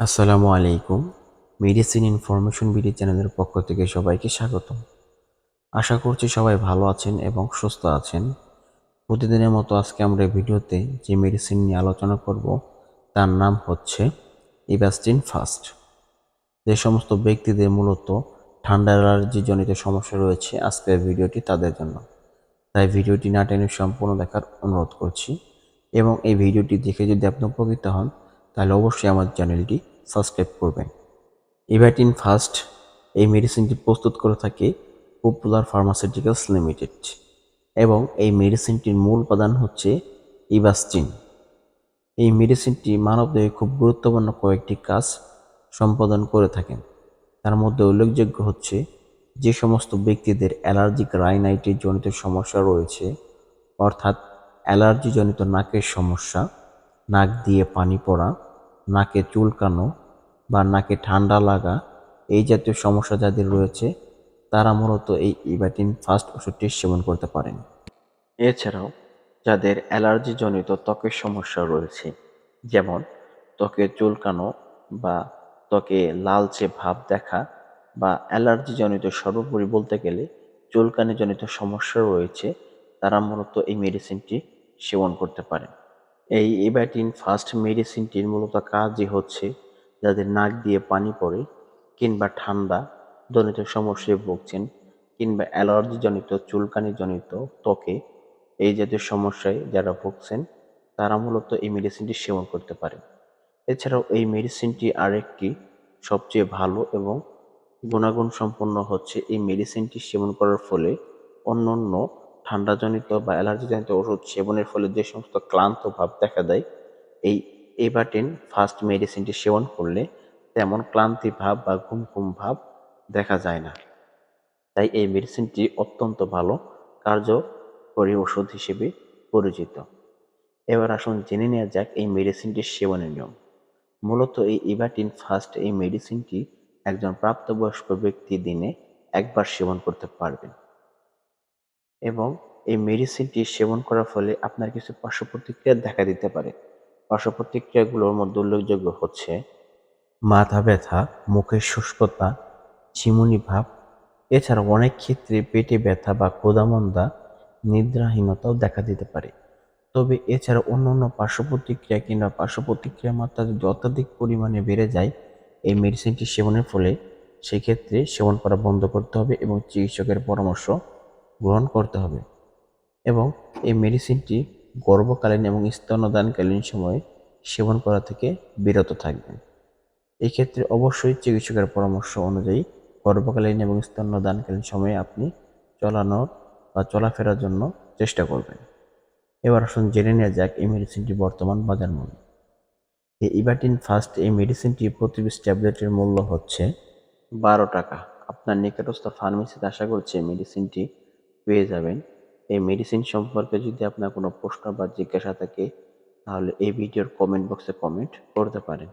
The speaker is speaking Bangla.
আসসালামু আলাইকুম। মেডিসিন ইনফরমেশন বিডি চ্যানেলের পক্ষ থেকে সবাইকে স্বাগতম। আশা করছি সবাই ভালো আছেন এবং সুস্থ আছেন। প্রতিদিনের মতো আজকে আমরা ভিডিওতে যে মেডিসিন নিয়ে আলোচনা করব, তার নাম হচ্ছে ইবাস্টিন ফাস্ট যে সমস্ত ব্যক্তিদের মূলত ঠান্ডা অ্যালার্জিজনিত সমস্যা রয়েছে আজকের ভিডিওটি তাদের জন্য। তাই ভিডিওটি না টেনে সম্পূর্ণ দেখার অনুরোধ করছি এবং এই ভিডিওটি দেখে যদি আপনি উপকৃত হন তাহলে অবশ্যই আমার চ্যানেলটি সাবস্ক্রাইব করবেন। ইভাটিন ফার্স্ট এই মেডিসিনটি প্রস্তুত করে থাকে পপুলার ফার্মাসিউটিক্যালস লিমিটেড এবং এই মেডিসিনটির মূল উপাদান হচ্ছে ইবাস্টিন এই মেডিসিনটি মানবদেহে খুব গুরুত্বপূর্ণ কয়েকটি কাজ সম্পাদন করে থাকেন। তার মধ্যে উল্লেখযোগ্য হচ্ছে যে সমস্ত ব্যক্তিদের অ্যালার্জিক রাইনাইটিস জনিত সমস্যা রয়েছে, অর্থাৎ অ্যালার্জিজনিত নাকের সমস্যা নাক দিয়ে পানি পড়া, নাকে চুলকানো বা নাকে ঠান্ডা লাগা এই জাতীয় সমস্যা যাদের রয়েছে, তারা মূলত এই ইবাটিন ফাস্ট ওষুধটি সেবন করতে পারেন। এছাড়াও যাদের অ্যালার্জিজনিত ত্বকের সমস্যা রয়েছে, যেমন ত্বকে চুলকানো বা ত্বকে লালচে ভাব দেখা বা অ্যালার্জিজনিত সর্বোপরি বলতে গেলে চুলকানিজনিত সমস্যা রয়েছে, তারা মূলত এই মেডিসিনটি সেবন করতে পারেন। এই ইব্যাটিন ফার্স্ট মেডিসিনটির মূলত কাজই হচ্ছে যাদের নাক দিয়ে পানি পড়ে কিংবা ঠান্ডা জনিত সমস্যায় ভুগছেন কিংবা অ্যালার্জিজনিত, চুলকানিজনিত ত্বকে এই জাতীয় সমস্যায় যারা ভুগছেন, তারা মূলত এই মেডিসিনটি সেবন করতে পারে এছাড়াও এই মেডিসিনটি আরেকটি সবচেয়ে ভালো এবং গুণাগুণ সম্পন্ন হচ্ছে এই মেডিসিনটি সেবন করার ফলে অন্য অন্য ঠান্ডাজনিত বা অ্যালার্জিজনিত ওষুধ সেবনের ফলে যে সমস্ত ক্লান্ত ভাব দেখা দেয়, এই এবাটিন ফার্স্ট মেডিসিনটি সেবন করলে তেমন ক্লান্তি ভাব বা ঘুম ঘুম ভাব দেখা যায় না। তাই এই মেডিসিনটি অত্যন্ত ভালো কার্যকরী ওষুধ হিসেবে পরিচিত। এবার আসুন জেনে নেওয়া যাক এই মেডিসিনটির সেবনের নিয়ম। মূলত এই ইভাটিন ফার্স্ট এই মেডিসিনটি একজন প্রাপ্তবয়স্ক ব্যক্তি দিনে একবার সেবন করতে পারবেন। এবং এই মেডিসিনটি সেবন করার ফলে আপনার কিছু পার্শ্ব প্রতিক্রিয়া দেখা দিতে পারে। পার্শ্ব প্রতিক্রিয়াগুলোর মধ্যে উল্লেখযোগ্য হচ্ছে মাথা ব্যথা, মুখের শুষ্কতা, চিমুনি ভাব, এছাড়া অনেক ক্ষেত্রে পেটে ব্যথা বা ক্ষুধামন্দা নিদ্রাহীনতাও দেখা দিতে পারে। তবে এছাড়া অন্য অন্য পার্শ্ব প্রতিক্রিয়া কিংবা পার্শ্ব প্রতিক্রিয়ার মাত্রা যদি অত্যাধিক পরিমাণে বেড়ে যায়, এই মেডিসিনটি সেবনের ফলে সেক্ষেত্রে সেবন করা বন্ধ করতে হবে এবং চিকিৎসকের পরামর্শ গ্রহণ করতে হবে এবং এই মেডিসিনটি গর্ভকালীন এবং স্তন্যদানকালীন সময়ে সেবন করা থেকে বিরত থাকবেন। এই ক্ষেত্রে অবশ্যই চিকিৎসকের পরামর্শ অনুযায়ী গর্ভকালীন এবং স্তন্যদানকালীন সময়ে আপনি চলানোর বা চলাফেরার জন্য চেষ্টা করবেন। এবার আসুন জেনে নেওয়া যাক এই মেডিসিনটি বর্তমান বাজার মূল্য। এই ইবাটিন ফার্স্ট এই মেডিসিনটি প্রতি ট্যাবলেটের মূল্য হচ্ছে বারো টাকা। আপনার নিকটস্থ ফার্মেসিতে আশা করছি মেডিসিনটি পেয়ে যাবেন। এই মেডিসিন সম্পর্কে যদি আপনার কোনো প্রশ্ন বা জিজ্ঞাসা থাকে, তাহলে এই ভিডিওর কমেন্ট বক্সে কমেন্ট করতে পারেন।